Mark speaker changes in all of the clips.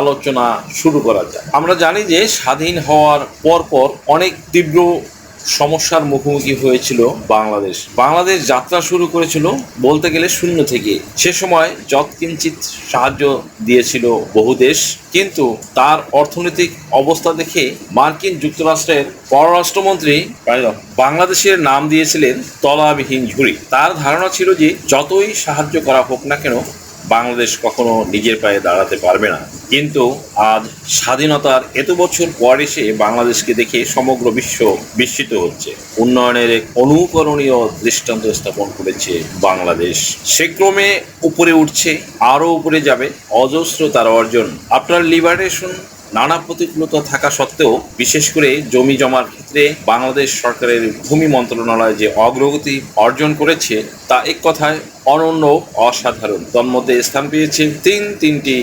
Speaker 1: আলোচনা শুরু করা যায় আমরা জানি যে স্বাধীন হওয়ার পরপর অনেক তীব্র সমস্যার মুখোমুখি হয়েছিল বাংলাদেশ। বাংলাদেশ যাত্রা শুরু করেছিল বলতে গেলে শূন্য থেকে। সে সময় যৎকিঞ্চিত সাহায্য দিয়েছিল বহু দেশ। কিন্তু তার অর্থনৈতিক অবস্থা দেখে মার্কিন যুক্তরাষ্ট্রের পররাষ্ট্রমন্ত্রী বাংলাদেশের নাম দিয়েছিলেন তলাবিহীন ঝুড়ি। তার ধারণা ছিল যে যতই সাহায্য করা হোক না কেন বাংলাদেশ কখনো নিজের পায়ে দাঁড়াতে পারবে না। কিন্তু আজ স্বাধীনতার এত বছর পর এসে বাংলাদেশকে দেখে সমগ্র বিশ্ব বিস্মিত হচ্ছে। উন্নয়নের এক অনুকরণীয় দৃষ্টান্ত স্থাপন করেছে বাংলাদেশ। সে ক্রমে উপরে উঠছে, আরও উপরে যাবে। অজস্র তার অর্জন। আপনার লিবারেশন নানা প্রতিকূলতা থাকা সত্ত্বেও, বিশেষ করে জমি জমার ক্ষেত্রে বাংলাদেশ সরকারের ভূমি মন্ত্রণালয় যে অগ্রগতি অর্জন করেছে, তা এক কথায় অনন্য অসাধারণ। তন্মধ্যে স্থান পেয়েছে তিন তিনটি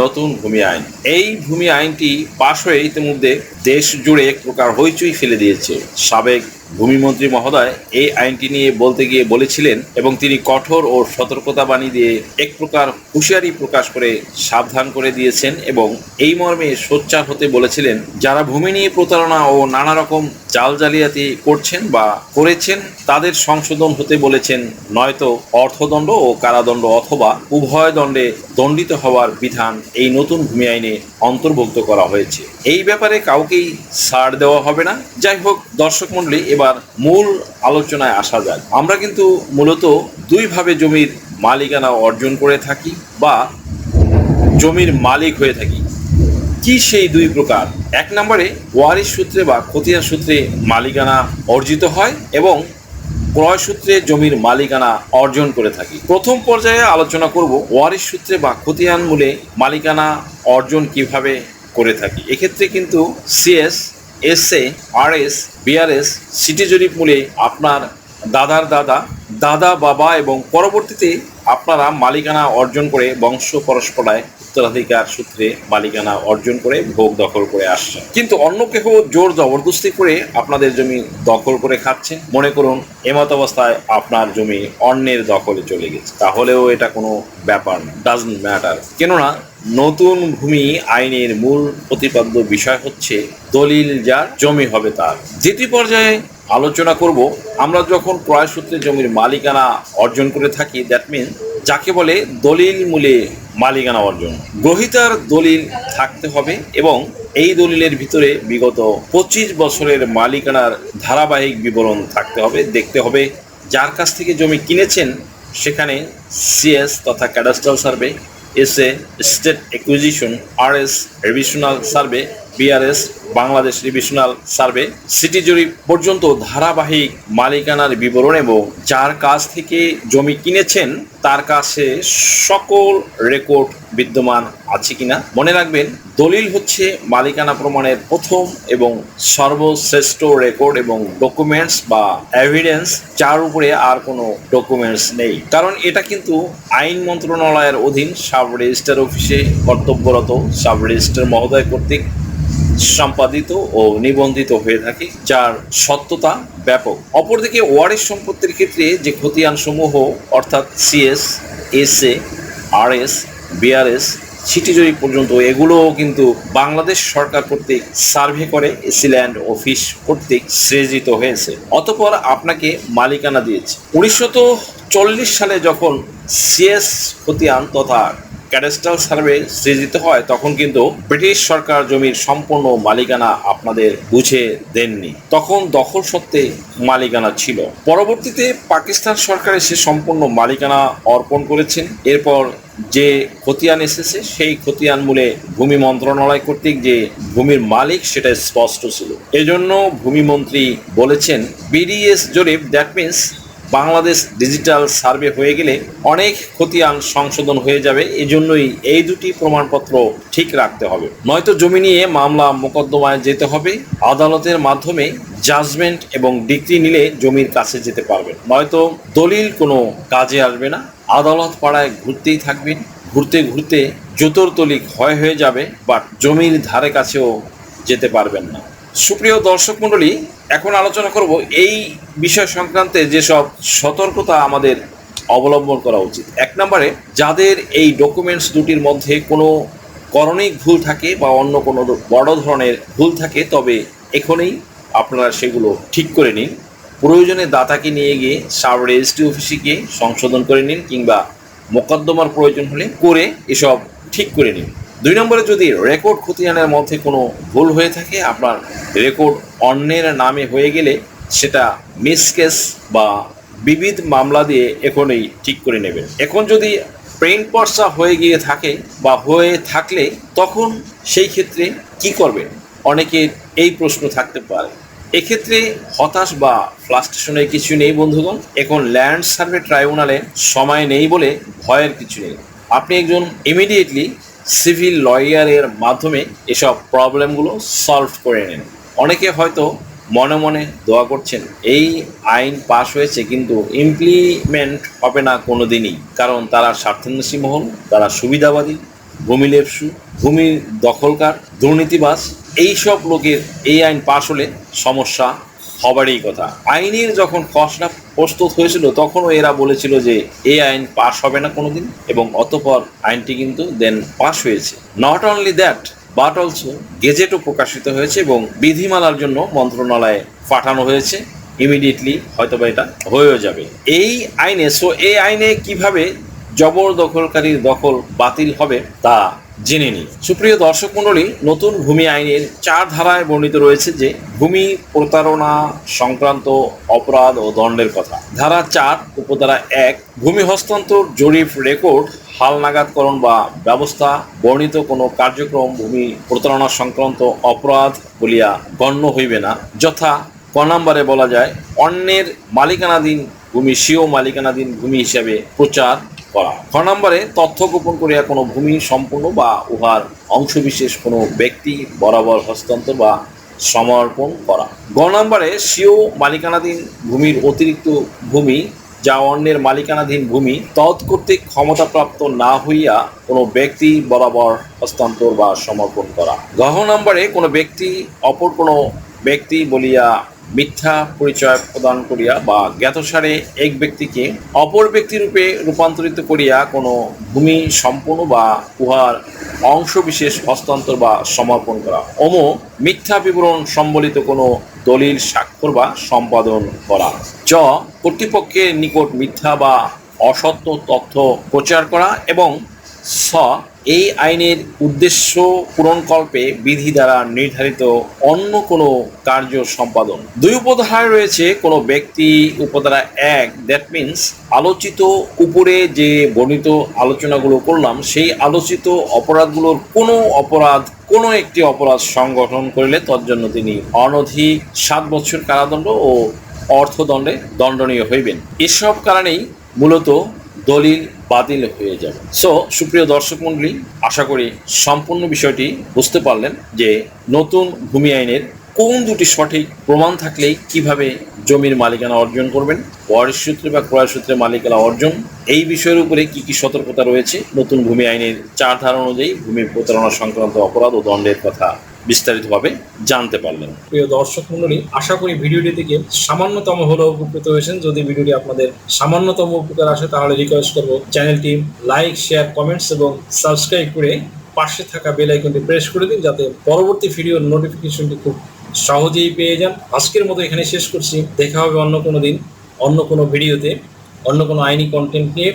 Speaker 1: নতুন ভূমি আইন। এই ভূমি আইনটি পাশ হয়ে ইতিমধ্যে দেশ জুড়ে এক প্রকার হইচই ফেলে দিয়েছে। সাবেক ভূমিমন্ত্রী মহোদয় এই আইনটি নিয়ে বলতে গিয়ে বলেছিলেন এবং তিনি কঠোর ও সতর্কতা বাণী দিয়ে এক প্রকার হুঁশিয়ারি প্রকাশ করে সাবধান করে দিয়েছেন এবং এই মর্মে সোচ্চার হতে বলেছিলেন, যারা ভূমি নিয়ে প্রতারণা ও নানা রকম জাল জালিয়াতি করছেন বা করেছেন, তাদের সংশোধন হতে বলেছেন, নয়তো অর্থদণ্ড ও কারাদণ্ড অথবা উভয় দণ্ডে দণ্ডিত হওয়ার বিধান এই নতুন ভূমি আইনে অন্তর্ভুক্ত করা হয়েছে। এই ব্যাপারে কাউকেই ছাড় দেওয়া হবে না। যাই হোক, দর্শক মণ্ডলী, এবার মূল আলোচনায় আসা যাক। আমরা কিন্তু মূলত দুইভাবে জমির মালিকানা অর্জন করে থাকি বা জমির মালিক হয়ে থাকি। কি সেই দুই প্রকার? এক নম্বরে ওয়ারিশ সূত্রে বা খতিয়ান সূত্রে মালিকানা অর্জিত হয় এবং ক্রয় সূত্রে জমির মালিকানা অর্জন করে থাকি। প্রথম পর্যায়ে আলোচনা করব ওয়ারিশ সূত্রে বা খতিয়ান মূলে মালিকানা অর্জন কীভাবে করে থাকি। এক্ষেত্রে কিন্তু C S S A R S B R S city জরিপ মূলে আপনার দাদার দাদা দাদা বাবা এবং পরবর্তীতে আপনারা মালিকানা অর্জন করে বংশ পরস্পরায় উত্তরাধিকার সূত্রে মালিকানা অর্জন করে ভোগ দখল করে আসছেন। কিন্তু অন্য কেহ জোর জবরদস্তি করে আপনাদের জমি দখল করে খাচ্ছে? মনে করুন এমত অবস্থায় আপনার জমি অন্যের দখলে চলে গেছে। তাহলেও এটা কোনো ব্যাপার না। ডাজন্ট ম্যাটার কেননা, নতুন ভূমি আইনের মূল প্রতিপাদ্য বিষয় হচ্ছে দলিল যার, জমি হবে তার। দ্বিতীয় পর্যায়ে আলোচনা করব, আমরা যখন ক্রয় সূত্রে জমির মালিকানা অর্জন করে থাকি দ্যাট মিন যাকে বলে দলিল মূলে মালিকানা অর্জন। গ্রহিতার দলিল থাকতে হবে এবং এই দলিলের ভিতরে বিগত পঁচিশ বছরের মালিকানার ধারাবাহিক বিবরণ থাকতে হবে, দেখতে হবে। যার কাছ থেকে জমি কিনেছেন, সেখানে সিএস তথা cadastral survey S A state acquisition R S revisional survey B R S Bangladesh revisional survey city জরিপ পর্যন্ত ধারাবাহিক মালিকানার বিবরণ এবং যার কাছ থেকে জমি কিনেছেন, তার কাছে সকল রেকর্ড বিদ্যমান আছে কিনা মনে রাখবেন, দলিল হচ্ছে মালিকানা প্রমাণের প্রথম এবং সর্বশ্রেষ্ঠ রেকর্ড এবং ডকুমেন্টস বা এভিডেন্স যার উপরে আর কোনো ডকুমেন্টস নেই। কারণ এটা কিন্তু আইন মন্ত্রণালয়ের অধীন সাব রেজিস্টার অফিসে কর্তব্যরত সাব রেজিস্টার মহোদয় কর্তৃক সম্পাদিত ও নিবন্ধিত হয়ে থাকে, যার সত্যতা ব্যাপক। অপরদিকে ওয়ারিশ সম্পত্তির ক্ষেত্রে যে খতিয়ান সমূহ অর্থাৎ C S, S A, R S, B R S city জরিপ পর্যন্ত, এগুলোও কিন্তু বাংলাদেশ সরকার কর্তৃক সার্ভে করে এসিল্যান্ড অফিস কর্তৃক সৃজিত হয়েছে। অতপর আপনাকে মালিকানা দিয়েছে। উনিশশো চল্লিশ সালে যখন সিএস খতিয়ান তথা ক্যাডেস্ট্রাল সার্ভে সৃজিত হয়, তখন কিন্তু ব্রিটিশ সরকার জমির সম্পূর্ণ মালিকানা আপনাদের বুঝে দেননি। তখন দখল সত্ত্বে মালিকানা ছিল। পরবর্তীতে পাকিস্তান সরকার এসে সম্পূর্ণ মালিকানা অর্পণ করেছেন। এরপর যে খতিয়ান এসেছে, সেই খতিয়ান মূলে ভূমি মন্ত্রণালয় কর্তৃক যে ভূমির মালিক, সেটা স্পষ্ট ছিল। এজন্য ভূমিমন্ত্রী বলেছেন, বিডিএস জরিপ that means Bangladesh digital survey হয়ে গেলে অনেক খতিয়ান সংশোধন হয়ে যাবে, এজন্যই এই দুটি প্রমাণপত্র ঠিক রাখতে হবে। নয়তো জমি নিয়ে মামলা মোকদ্দমায় যেতে হবে, আদালতের মাধ্যমে জাজমেন্ট এবং ডিগ্রি নিলে জমির কাছে যেতে পারবেন। নয়তো দলিল কোনো কাজে আসবে না, আদালত পাড়ায় ঘুরতেই থাকবেন, ঘুরতে ঘুরতে জুতোর তলি ক্ষয় হয়ে যাবে বাট জমির ধারে কাছেও যেতে পারবেন না। সুপ্রিয় দর্শক মণ্ডলী, এখন আলোচনা করব এই বিষয় সংক্রান্তে যেসব সতর্কতা আমাদের অবলম্বন করা উচিত। এক নম্বরে, যাদের এই ডকুমেন্টস দুটির মধ্যে কোনো করণিক ভুল থাকে বা অন্য কোনো বড় ধরনের ভুল থাকে, তবে এখনই আপনারা সেগুলো ঠিক করে নিন। প্রয়োজনে দাতাকে নিয়ে গিয়ে সাব রেজিস্ট্রি অফিসে গিয়ে সংশোধন করে নিন কিংবা মোকদ্দমার প্রয়োজন হলে করে এসব ঠিক করে নিন। দুই নম্বরে যদি রেকর্ড খতিয়ানের মধ্যে কোনো ভুল হয়ে থাকে, আপনার রেকর্ড অন্যের নামে হয়ে গেলে সেটা মিসকেস বা বিবিধ মামলা দিয়ে এখনই ঠিক করে নেবেন। এখন যদি প্রিন্ট পর্সা হয়ে গিয়ে থাকে বা হয়ে থাকলে তখন সেই ক্ষেত্রে কি করবেন? অনেকের এই প্রশ্ন থাকতে পারে। এক্ষেত্রে হতাশ বা ফ্লাস্ট্রেশনের কিছু নেই বন্ধুগণ, এখন ল্যান্ড সার্ভে ট্রাইব্যুনালে সময় নেই বলে ভয়ের কিছু নেই। আপনি একজন ইমিডিয়েটলি সিভিল লয়ারের মাধ্যমে এসব প্রবলেমগুলো সলভ করে নেন। অনেকে হয়তো মনে মনে দোয়া করছেন, এই আইন পাশ হয়েছে কিন্তু ইমপ্লিমেন্ট হবে না কোনো দিনই কারণ তারা স্বার্থান্বেষী মহল, তারা সুবিধাবাদী, ভূমি ভূমিলেপসু ভূমির দখলকার দুর্নীতিবাস এইসব লোকের এই আইন পাশ হলে সমস্যা হবারই কথা। আইনের যখন খসড়া প্রস্তুত হয়েছিল, তখনও এরা বলেছিল যে এই আইন পাশ হবে না কোনোদিন এবং অতপর আইনটি কিন্তু দেন পাশ হয়েছে। Not only that but also গেজেটও প্রকাশিত হয়েছে এবং বিধিমালার জন্য মন্ত্রণালয়ে পাঠানো হয়েছে। ইমিডিয়েটলি হয়তো বা এটা হয়েও যাবে। এই আইনে সো এই আইনে কীভাবে জবরদখলকারীর দখল বাতিল হবে তা জেনে নিই সুপ্রিয় দর্শক মণ্ডলী, নতুন ভূমি আইনের চার ধারায় বর্ণিত রয়েছে যে, ভূমি প্রতারণা সংক্রান্ত অপরাধ ও দণ্ডের কথা। ধারা চার, উপধারা এক, ভূমি হস্তান্তর, জরিপ রেকর্ড হালনাগাদকরণ বা ব্যবস্থা, বর্ণিত কোনো কার্যক্রম ভূমি প্রতারণা সংক্রান্ত অপরাধ বলিয়া গণ্য হইবে না। যথা, ক নম্বরে বলা যায়, অন্যের মালিকানাধীন ভূমি, স্বীয় মালিকানাধীন ভূমি হিসাবে প্রচার করা। খ নম্বরে, তথ্য গোপন করিয়া কোনো ভূমি সম্পূর্ণ বা উহার অংশবিশেষ কোনো ব্যক্তি বরাবর হস্তান্তর বা সমর্পণ করা। গ নম্বরে, স্বীয় মালিকানাধীন ভূমির অতিরিক্ত ভূমি যা অন্যের মালিকানাধীন ভূমি তৎকর্তৃক ক্ষমতাপ্রাপ্ত না হইয়া কোনো ব্যক্তি বরাবর হস্তান্তর বা সমর্পণ করা। গহ নম্বরে, কোনো ব্যক্তি অপর কোনো ব্যক্তি বলিয়া মিথ্যা পরিচয় প্রদান করিয়া বা জ্ঞাতসারে এক ব্যক্তিকে অপর ব্যক্তিরূপে রূপান্তরিত করিয়া কোনো ভূমি সম্পূর্ণ বা উহার অংশবিশেষ হস্তান্তর বা সমর্পণ করা। অম মিথ্যা বিবরণ সম্বলিত কোনো দলিল, স্বাক্ষর বা সম্পাদন করা। চ কর্তৃপক্ষের নিকট মিথ্যা বা অসত্য তথ্য প্রচার করা এবং স, এই আইনের উদ্দেশ্য পূরণকল্পে বিধি দ্বারা নির্ধারিত অন্য কোনো কার্য সম্পাদন। দুই উপধারায় রয়েছে, কোনো ব্যক্তি, উপধারা এক দ্যাট মিন্স আলোচিত উপরে যে বর্ণিত আলোচনাগুলো করলাম, সেই আলোচিত অপরাধগুলোর কোনো অপরাধ, কোনো একটি অপরাধ সংগঠন করিলে তজ্জন্য তিনি অনধিক সাত বছর কারাদণ্ড ও অর্থদণ্ডে দণ্ডনীয় হইবেন। এসব কারণেই মূলত দলিল বাতিল হয়ে যাবে। সো সুপ্রিয় দর্শক মণ্ডলী আশা করি সম্পূর্ণ বিষয়টি বুঝতে পারলেন যে নতুন ভূমি আইনের কোন দুটি সঠিক প্রমাণ থাকলেই কীভাবে জমির মালিকানা অর্জন করবেন ওয়ারিশ সূত্রে বা ক্রয় সূত্রে মালিকানা অর্জন, এই বিষয়ের উপরে কি কি সতর্কতা রয়েছে, নতুন ভূমি আইনের চার ধারা অনুযায়ী ভূমি প্রতারণা সংক্রান্ত অপরাধ ও দণ্ডের কথা বিস্তারিতভাবে জানতে পারলেন।
Speaker 2: প্রিয় দর্শক মণ্ডলী, আশা করি ভিডিওটি থেকে সামান্যতম হলেও উপকৃত হয়েছেন। যদি ভিডিওটি আপনাদের সামান্যতম উপকার আসে, তাহলে রিকোয়েস্ট করব চ্যানেলটি লাইক শেয়ার কমেন্টস এবং সাবস্ক্রাইব করে পাশে থাকা বেল আইকনটি প্রেস করে দিন, যাতে পরবর্তী ভিডিওর নোটিফিকেশনটি খুব সহজেই পেয়ে যান। আজকের মতো এখানে শেষ করছি। দেখা হবে অন্য কোনো দিন, অন্য কোনো ভিডিওতে অন্য কোনো আইনি কন্টেন্ট নিয়ে।